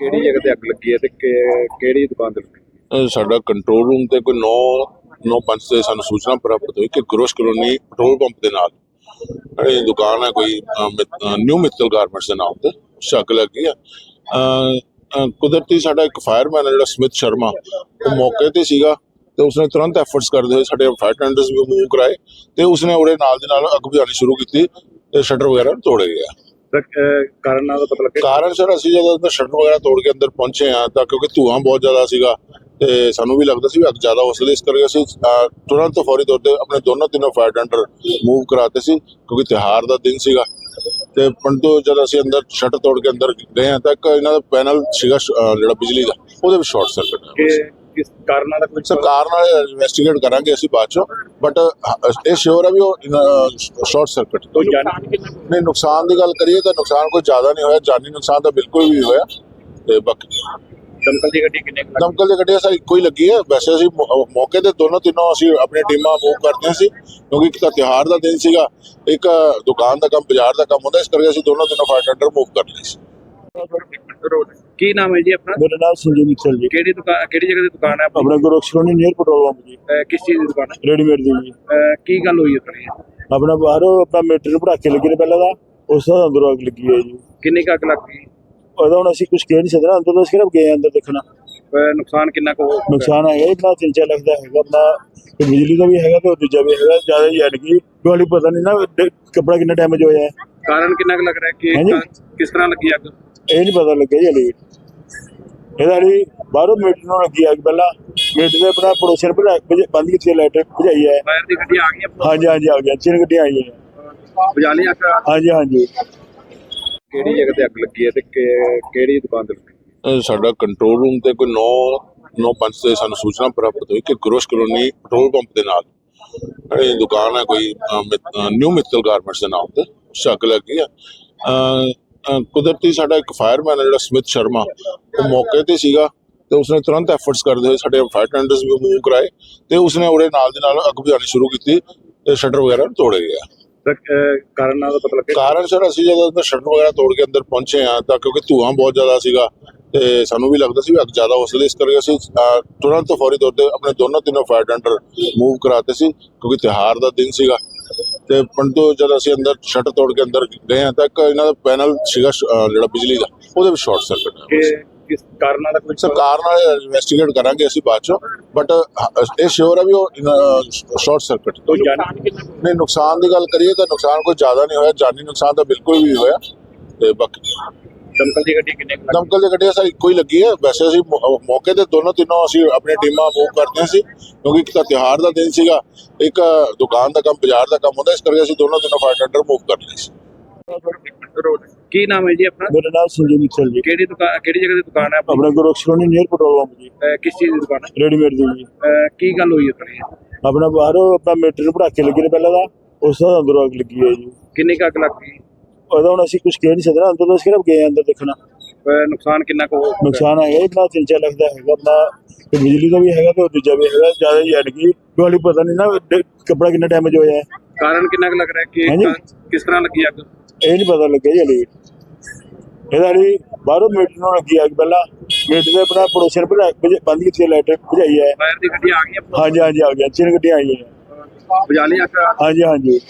ਕਿਹੜੀ ਜਗ੍ਹਾ ਤੇ ਅੱਗ ਲੱਗੀ ਹੈ ਤੇ ਕਿ- ਕਿਹੜੀ ਦੁਕਾਨ ਤੇ ਲੱਗੀ? ਅਹ ਸਾਡਾ ਕੰਟਰੋਲ ਰੂਮ ਤੇ ਕੋਈ 9 9 ਤੇ ਸਾਨੂੰ ਸੂਚਨਾ ਪ੍ਰਾਪਤ ਹੋਈ ਕਿ ਗਰੋਸ਼ ਕਲੋਨੀ ਪੈਟਰੋਲ ਪੰਪ ਦੇ ਨਾਲ। ਜਿਹੜੀ ਦੁਕਾਨ ਹੈ ਕੋਈ ਨਿਊ ਮਿੱਤਲ ਗਾਰਮੈਂਟਸ ਦੇ ਨਾਮ ਤੇ ਸ਼ੱਕ ਲੱਗੀ ਆ। ਕੁਦਰਤੀ ਸਾਡਾ ਇੱਕ ਫਾਇਰਮੈਨ ਜਿਹੜਾ ਸਮਿਤ ਸ਼ਰਮਾ, ਉਹ ਮੌਕੇ ਤੇ ਸੀਗਾ ਤੇ ਉਸਨੇ ਤੁਰੰਤ ਐਫਰਟਸ ਕਰਦੇ ਹੋਏ ਸਾਡੇ ਫਾਇਰ ਟੈਂਡਰਸ ਵੀ ਮੂਵ ਕਰਾਏ ਤੇ ਉਸਨੇ ਉਹਦੇ ਨਾਲ ਦੇ ਨਾਲ ਅੱਗ ਬੁਝਾਉਣੀ ਸ਼ੁਰੂ ਕੀਤੀ ਤੇ ਸ਼ਟਰ ਵਗੈਰਾ ਤੋੜੇ ਗਿਆ ਕਾਰਨ ਦਾ ਪਤਾ ਲੱਗਿਆ? ਕਾਰਨ ਸਰ ਅਸੀਂ ਜਦੋਂ ਅੰਦਰ ਸ਼ਟਰ ਵਗੈਰਾ ਤੋੜ ਕੇ ਅੰਦਰ ਪਹੁੰਚੇ ਆ ਤਾਂ ਕਿਉਂਕਿ ਧੂਆਂ ਬਹੁਤ ਜ਼ਿਆਦਾ ਸੀਗਾ ਤੇ ਸਾਨੂੰ ਵੀ ਲੱਗਦਾ ਸੀ ਵੀ ਅੱਗ ਜ਼ਿਆਦਾ ਹੋ ਸਕਦੀ ਇਸ ਕਰਕੇ ਅਸੀਂ ਤੁਰੰਤ ਫੌਰੀ ਤੌਰ ਤੇ ਆਪਣੇ ਦੋਨੋਂ ਤਿੰਨੋਂ ਫਾਇਰ ਟੈਂਡਰ ਮੂਵ ਕਰਾਤੇ ਸੀ ਕਿਉਂਕਿ ਤਿਉਹਾਰ ਦਾ ਦਿਨ ਸੀਗਾ। ਤੇ ਪਰੰਤੂ ਜਦ ਅਸੀਂ ਅੰਦਰ ਸ਼ਟਰ ਤੋੜ ਕੇ ਅੰਦਰ ਗਏ ਆ ਤਾਂ ਇੱਕ ਇਹਨਾਂ ਦਾ ਪੈਨਲ ਸੀਗਾ ਜਿਹੜਾ ਬਿਜਲੀ ਦਾ ਉਹਦੇ ਵਿੱਚ ਸ਼ਾਰਟ ਸਰਕਟ ਕਿ ਕਿਸ ਕਾਰਨਾਂ ਦਾ ਕੋਈ ਸਰਕਾਰ ਨਾਲ ਇਨਵੈਸਟੀਗੇਟ ਕਰਾਂਗੇ ਅਸੀਂ ਬਾਅਦ ਚੋਂ ਬਟ ਇਹ ਸ਼ੋਰ ਹੈ ਵੀ ਉਹ ਸ਼ਾਰਟ ਸਰਕਟ ਜਾਣੀ ਨਹੀਂ ਨੁਕਸਾਨ ਦੀ ਗੱਲ ਕਰੀਏ ਤਾਂ ਨੁਕਸਾਨ ਕੋਈ ਜ਼ਿਆਦਾ ਨਹੀਂ ਹੋਇਆ ਜਾਨੀ ਨੁਕਸਾਨ ਤਾਂ ਬਿਲਕੁਲ ਵੀ ਹੋਇਆ ਤੇ ਬਾਕੀ ਦਮਕਲ ਦੀ ਗੱਡੀ ਕਿੰਨੇ? ਦਮਕਲ ਦੀ ਗੱਡੀਆਂ ਸਾਰੀ ਇੱਕੋ ਹੀ ਲੱਗੀ ਹੈ ਵੈਸੇ ਅਸੀਂ ਮੌਕੇ ਤੇ ਦੋਨੋਂ ਤਿੰਨੋਂ ਅਸੀਂ ਆਪਣੀ ਟੀਮਾਂ ਮੂਵ ਕਰਦੇ ਸੀ ਕਿਉਂਕਿ ਇੱਕ ਤਾਂ ਤਿਉਹਾਰ ਦਾ ਦਿਨ ਸੀਗਾ ਇੱਕ ਦੁਕਾਨ ਦਾ ਕੰਮ ਬਾਜ਼ਾਰ ਦਾ ਕੰਮ ਹੁੰਦਾ ਇਸ ਕਰਕੇ ਅਸੀਂ ਦੋਨੋਂ ਤਿੰਨੋਂ ਫਾਇਰ ਟੈਂਡਰ ਮੂਵ ਕਰ ਲਏ ਸੀ ਕੀ ਨਾਮ ਹੈ ਜੀ ਆਪਣਾ? ਮੇਰਾ ਨਾਮ ਸੰਜੀਵ ਮਿੱਤਲ ਜੀ। ਕਿਹੜੀ ਦੁਕਾਨ ਕਿਹੜੀ ਜਗ੍ਹਾ ਦੀ ਦੁਕਾਨ ਹੈ ਆਪਣੀ? ਆਪਣਾ ਗੁਰਕਸ਼ਲੋਨੀ ਨੀਅਰ ਪੈਟਰੋਲ ਪੰਪ ਜੀ। ਅਹ, ਕਿਸ ਚੀਜ਼ ਦੀ ਦੁਕਾਨ ਹੈ? ਰੈਡੀਮੇਡ ਦੀ ਜੀ। ਅਹ, ਕੀ ਗੱਲ ਹੋਈ ਹੈ ਤੁਹਾਡੀ? ਆਪਣਾ ਬਾਹਰੋਂ ਆਪਣਾ ਮੀਟਰ ਨੂੰ ਪੜਾਕੇ ਲੱਗੇ ਨੇ ਪਹਿਲਾਂ ਦਾ ਉਸ ਤੋਂ ਅੰਦਰੋਂ ਅੱਗ ਲੱਗੀ ਹੈ ਜੀ। ਕਿੰਨੀ ਕੁ ਅੱਗ ਲੱਗ ਗਈ? ਉਹਦਾ ਹੁਣ ਅਸੀਂ ਕੁਝ ਕਹਿ ਨਹੀਂ ਸਕਦੇ ਅੰਦਰ ਤੋਂ ਸਿਰਫ ਗਏ ਹਾਂ ਅੰਦਰ ਦੇਖਣਾ। ਅਹ, ਨੁਕਸਾਨ ਕਿੰਨਾ ਕੁ ਹੋ ਨੁਕਸਾਨ ਹੈਗਾ ਇਤਨਾ 3-4 ਲੱਖ ਦਾ ਹੈਗਾ। ਆਪਣਾ ਤੇ ਬਿਜਲੀ ਦਾ ਵੀ ਹੈਗਾ ਤੇ ਉਹ ਦੂਜਾ ਵੀ ਹੈਗਾ। ਜ਼ਿਆਦਾ ਹੀ ਯਾਨੀ ਕਿ ਵਾਲੀ ਪਤਾ ਨਹੀਂ ਨਾ ਡ- ਕੱਪੜਾ ਕਿੰਨਾ ਡੈਮੇਜ ਹੋਇਆ ਹੈ। ਕਾਰਨ ਕਿੰਨਾ ਕੁ ਲੱਗ ਰਿਹਾ ਕਿ ਹਾਂਜੀ। ਕ- ਕਿਸ ਤਰ੍ਹਾਂ ਲੱਗੀ ਅੱਗ? ਇਹ ਨਹੀਂ ਪਤਾ ਲੱਗਿਆ ਜੀ ਹਲੇ। ਇਹਦਾ ਹਲੇ ਬਾਹਰੋਂ ਮੀਟਰ ਨੂੰ ਲੱਗੀ ਅੱਗ ਪਹਿਲਾਂ ਮੀਟਰ ਦੇ ਆਪਣਾ ਪੜੋਸੀਆਂ ਪਰ ਬੰਦ ਕੀਤੀ ਲਾਈਟ ਭਜਾਈ ਹੈ ਫਾਇਰ ਦੀ ਗੱਡੀ ਆ ਗਈ ਹਾਂਜੀ ਹਾਂਜੀ ਆ ਗਿਆ ਤਿੰਨ ਗੱਡੀਆਂ ਆਈਆਂ। ਲਈ ਅੱਗ ਹਾਂਜੀ ਹਾਂਜੀ। ਕਿਹੜੀ ਜਗ੍ਹਾ ਤੇ ਅੱਗ ਲੱਗੀ ਹੈ ਤੇ ਕਿਹੜੀ ਦੁਕਾਨ ਤੇ ਲੱਗੀ? ਸਾਡਾ ਕੰਟਰੋਲ ਰੂਮ ਤੇ ਕੋਈ 9 9 ਪੰਜ ਤੇ ਸਾਨੂੰ ਸੂਚਨਾ ਪ੍ਰਾਪਤ ਹੋਈ ਕਿ ਗਰੋਸ਼ ਕਲੋਨੀ ਪੈਟਰੋਲ ਪੰਪ ਦੇ ਨਾਲ। ਜਿਹੜੀ ਦੁਕਾਨ ਹੈ ਕੋਈ ਨਿਊ ਮਿੱਤਲ ਗਾਰਮੈਂਟਸ ਦੇ ਨਾਮ ਤੇ। ਸ਼ੱਕ ਲੱਗੀ ਆ। ਕੁਦਰਤੀ ਸਾਡਾ ਇੱਕ ਫਾਇਰਮੈਨ ਹੈ ਜਿਹੜਾ ਸਮਿਤ ਸ਼ਰਮਾ ਉਹ ਮੌਕੇ ਤੇ ਸੀਗਾ ਤੇ ਉਸਨੇ ਤੁਰੰਤ ਐਫਰਟਸ ਕਰਦੇ ਹੋਏ ਸਾਡੇ ਫਾਇਰ ਟੈਂਡਰਸ ਵੀ ਮੂਵ ਕਰਾਏ ਤੇ ਉਸਨੇ ਉਹਦੇ ਨਾਲ ਦੇ ਨਾਲ ਅੱਗ ਬੁਝਾਉਣੀ ਸ਼ੁਰੂ ਕੀਤੀ ਤੇ ਸ਼ਟਰ ਵਗੈਰਾ ਤੋੜੇ ਗਿਆ ਕਾਰਨ ਦਾ ਪਤਾ ਲੱਗਿਆ? ਕਾਰਨ ਸਰ ਅਸੀਂ ਜਦੋਂ ਅੰਦਰ ਸ਼ਟਰ ਵਗੈਰਾ ਤੋੜ ਕੇ ਅੰਦਰ ਪਹੁੰਚੇ ਆ ਤਾਂ ਕਿਉਂਕਿ ਧੂਆਂ ਬਹੁਤ ਜ਼ਿਆਦਾ ਸੀਗਾ ਤੇ ਸਾਨੂੰ ਵੀ ਲੱਗਦਾ ਸੀ ਵੀ ਅੱਗ ਜ਼ਿਆਦਾ ਹੋ ਸਕਦੀ ਇਸ ਕਰਕੇ ਅਸੀਂ ਤੁਰੰਤ ਫੌਰੀ ਤੌਰ ਤੇ ਆਪਣੇ ਦੋਨੋਂ ਤਿੰਨੋਂ ਫਾਇਰ ਟੈਂਡਰ ਮੂਵ ਕਰਾਤੇ ਸੀ ਕਿਉਂਕਿ ਤਿਉਹਾਰ ਦਾ ਦਿਨ ਸੀਗਾ। ਤੇ ਪਰੰਤੂ ਜਦ ਅਸੀਂ ਅੰਦਰ ਸ਼ਟਰ ਤੋੜ ਕੇ ਅੰਦਰ ਗਏ ਆ ਤਾਂ ਇੱਕ ਇਹਨਾਂ ਦਾ ਪੈਨਲ ਸੀਗਾ ਜਿਹੜਾ ਬਿਜਲੀ ਦਾ ਉਹਦੇ ਵਿੱਚ ਸ਼ਾਰਟ ਸਰਕਟ ਕਿ ਕਿਸ ਕਾਰਨਾਂ ਦਾ ਕੋਈ ਸਰਕਾਰ ਨਾਲ ਇਨਵੈਸਟੀਗੇਟ ਕਰਾਂਗੇ ਅਸੀਂ ਬਾਅਦ ਚੋਂ ਬਟ ਇਹ ਸ਼ੋਰ ਹੈ ਵੀ ਉਹ ਸ਼ਾਰਟ ਸਰਕਟ ਜਾਣੀ ਨਹੀਂ ਨੁਕਸਾਨ ਦੀ ਗੱਲ ਕਰੀਏ ਤਾਂ ਨੁਕਸਾਨ ਕੋਈ ਜ਼ਿਆਦਾ ਨਹੀਂ ਹੋਇਆ ਜਾਨੀ ਨੁਕਸਾਨ ਤਾਂ ਬਿਲਕੁਲ ਵੀ ਹੋਇਆ ਤੇ ਬਾਕੀ ਦਮਕਲ ਦੀ ਗੱਡੀ ਕਿੰਨੇ ਕੁ? ਦਮਕਲ ਦੀ ਗੱਡੀਆਂ ਸਾਰੀ ਇੱਕੋ ਹੀ ਲੱਗੀ ਹੈ। ਵੈਸੇ ਅਸੀਂ ਮੌ- ਮੌਕੇ ਤੇ ਦੋਨੋਂ ਤਿੰਨੋਂ ਅਸੀਂ ਆਪਣੀ ਟੀਮਾਂ ਮੂਵ ਕਰਦੇ ਸੀ ਕਿਉਂਕਿ ਇੱਕ ਤਾਂ ਤਿਉਹਾਰ ਦਾ ਦਿਨ ਸੀਗਾ ਇੱਕ ਦੁਕਾਨ ਦਾ ਕੰਮ ਬਾਜ਼ਾਰ ਦਾ ਕੰਮ ਹੁੰਦਾ ਇਸ ਕਰਕੇ ਅਸੀਂ ਦੋਨੋਂ ਤਿੰਨੋਂ ਫਾਇਰ ਟੈਂਡਰ ਮੂਵ ਕਰ ਲਏ ਸੀ। ਕੀ ਨਾਮ ਹੈ ਜੀ ਆਪਣਾ? ਮੇਰਾ ਨਾਮ ਸੰਜੀਵ ਮਿੱਤਲ ਜੀ। ਕਿਹੜੀ ਦੁਕਾਨ ਕਿਹੜੀ ਜਗ੍ਹਾ ਦੀ ਦੁਕਾਨ ਹੈ ਆਪਣੀ? ਆਪਣਾ ਗੁਰਕਸ਼ਲੋਨੀ ਨੀਅਰ ਪੈਟਰੋਲ ਪੰਪ ਜੀ। ਅਹ, ਕਿਸ ਚੀਜ਼ ਦੀ ਦੁਕਾਨ ਹੈ? ਰੈਡੀਮੇਡ ਦੀ ਜੀ। ਅਹ, ਕੀ ਗੱਲ ਹੋਈ ਹੈ ਤੁਹਾਡੀ ਆਪਣਾ ਬਾਹਰੋਂ ਆਪਣਾ ਮੀਟਰ ਨੂੰ ਪੜਾਕੇ ਲੱਗੇ ਨੇ ਪਹਿਲਾਂ ਦਾ ਉਸ ਤੋਂ ਅੰਦਰੋਂ ਅੱਗ ਲੱਗੀ ਹੈ ਜੀ। ਕਿੰਨੀ ਕੁ ਅੱਗ ਲੱਗ ਗਈ? ਉਹਦਾ ਹੁਣ ਅਸੀਂ ਕੁਝ ਕਹਿ ਨਹੀਂ ਸਕਦੇ ਅੰਦਰ ਤੋਂ ਸਿਰਫ ਗਏ ਅੰਦਰ ਦੇਖਣਾ। ਅਹ, ਨੁਕਸਾਨ ਕਿੰਨਾ ਕੁ ਹੋ ਨੁਕਸਾਨ ਹੈਗਾ ਇਤਨਾ 3-4 ਲੱਖ ਦਾ ਹੈਗਾ ਆਪਣਾ ਤੇ ਬਿਜਲੀ ਦਾ ਵੀ ਹੈਗਾ ਤੇ ਉਹ ਦੂਜਾ ਵੀ ਹੈਗਾ ਜ਼ਿਆਦਾ ਹੀ ਯਾਨੀ ਕਿ ਵਾਲੀ ਪਤਾ ਨਹੀਂ ਨਾ ਡ- ਕੱਪੜਾ ਕਿੰਨਾ ਡੈਮੇਜ ਹੋਇਆ ਹੈ। ਕਾਰਨ ਕਿੰਨਾ ਕੁ ਲੱਗ ਰਿਹਾ ਕਿ ਹਾਂਜੀ। ਕ- ਕਿਸ ਤਰ੍ਹਾਂ ਲੱਗੀ ਅੱਗ? ਇਹ ਨਹੀਂ ਪਤਾ ਲੱਗਿਆ ਜੀ ਹਲੇ। ਇਹਦਾ ਹਲੇ ਬਾਹਰੋਂ ਮੀਟਰ ਨੂੰ ਲੱਗੀ ਅੱਗ ਪਹਿਲਾਂ। ਮੀਟਰ ਦੇ ਆਪਣਾ ਪੜੋਸੀਆਂ ਪਰ ਬੰਦ ਕੀਤੀ ਲਾਈਟ ਭਜਾਈ ਹੈ। ਫਾਇਰ ਦੀ ਗੱਡੀ ਆ ਗਈ ਹਾਂਜੀ ਹਾਂਜੀ ਆ ਗਿਆ ਤਿੰਨ ਗੱਡੀਆਂ ਆਈਆਂ ਨੇ। ਬੁਝਾ ਲਈ ਅੱਗ ਹਾਂਜੀ ਹਾਂਜੀ।